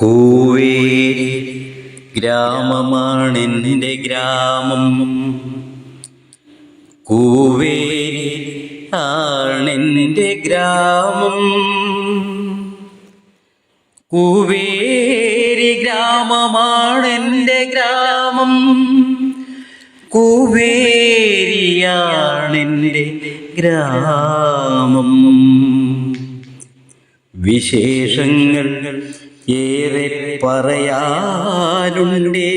കൂവേരി ഗ്രാമമാണെന്റെ ഗ്രാമം. കൂവേരി ആണെന്റെ ഗ്രാമം. കൂവേരി ഗ്രാമമാണെന്റെ ഗ്രാമം. കൂവേരിയാണെന്റെ ഗ്രാമം. വിശേഷങ്ങൾ ഏറെ പറയാനുണ്ടേ.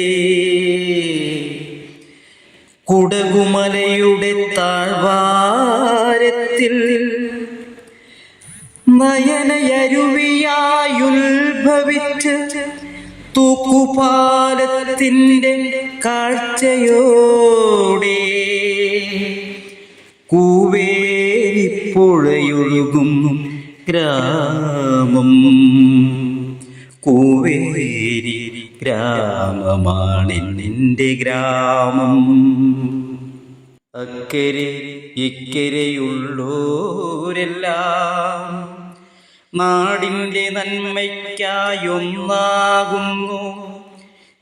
കുടകുമലയുടെ താഴ്വാരത്തിൽ നയനയരുവിയായുത്ഭവിച്ച് തൂക്കുപാലത്തിന്റെ കാഴ്ചയോടെ കൂവേരിപ്പുഴയൊഴുകും ഗ്രാമം കൂവേരി ഗ്രാമമാണ് നിന്റെ ഗ്രാമം. അക്കരെ ഇക്കരെയുള്ളോരെല്ലാം നാടിന്റെ നന്മയ്ക്കായൊന്നാകുന്നു.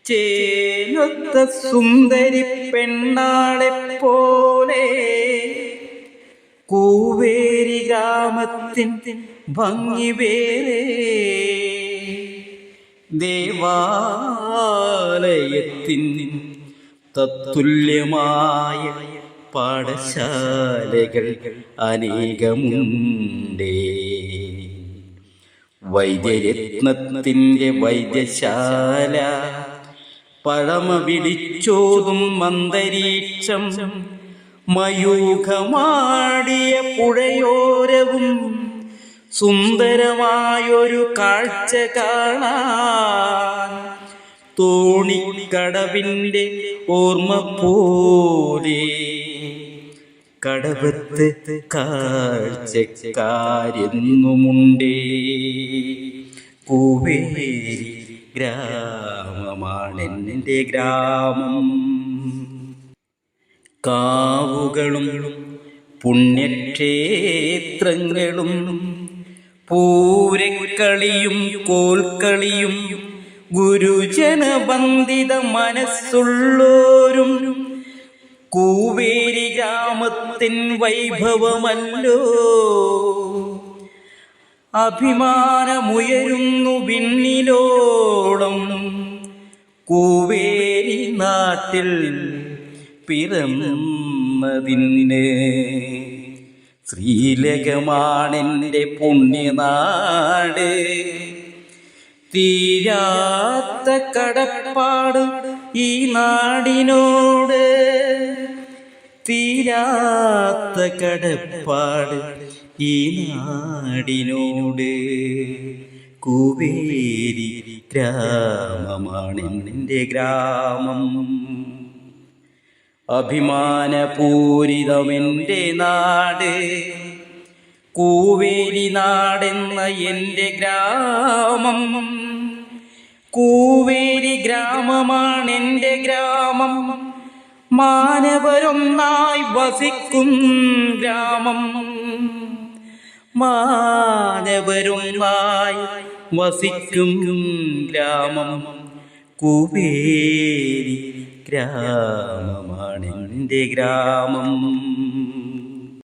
ചേനത്ത സുന്ദരി പെണ്ണാളെ പോലെ കൂവേരി ഗ്രാമത്തിൻ ഭംഗി വേറെ. ദേവാലയത്തിൻ തത്തുല്യമായ പാഠശാലകൾ അനേകമുണ്ടേ. വൈദ്യരത്നത്തിന്റെ വൈദ്യശാല പഴമ വിളിച്ചോതും അന്തരീക്ഷം മയൂഖമാടിയ പുഴയോരവും സുന്ദരമായൊരു കാഴ്ച കാണാൻ തോണിക്കടവിന്റെ ഓർമ്മ പോലെ കടവത്ത് കാഴ്ചക്കാരെന്നുമുണ്ടേ. പൂവേരി ഗ്രാമമാണ് എന്റെ ഗ്രാമം. കാവുകളും പുണ്യക്ഷേത്രങ്ങളും പൂരക്കളിയും കോൽക്കളിയും ഗുരുജനബന്ധിത മനസ്സുള്ളോരും കൂവേരി ഗ്രാമത്തിൻ വൈഭവമല്ലോ. അഭിമാനമുയരുന്നു വിണ്ണിലോളം കൂവേരി നാട്ടിൽ പിറന്നതിന്. ശ്രീലകമാണെന്റെ പുണ്യനാട്. തീരാത്ത കടപ്പാട് ഈ നാടിനോട്. തീരാത്ത കടപ്പാട് ഈ നാടിനോട്. കുവേരി ഗ്രാമമാണ് എന്റെ ഗ്രാമം. അഭിമാനപൂരിതമെന്റെ നാട്. കൂവേരി നാടെന്ന എന്റെ ഗ്രാമം. കൂവേരി ഗ്രാമമാണ് എന്റെ ഗ്രാമം. മാനവരൊന്നായി വസിക്കും ഗ്രാമം. മാനവരൊന്നായി വസിക്കും ഗ്രാമം. കൂവേരി ഗ്രാമമാണ് എന്റെ ഗ്രാമം.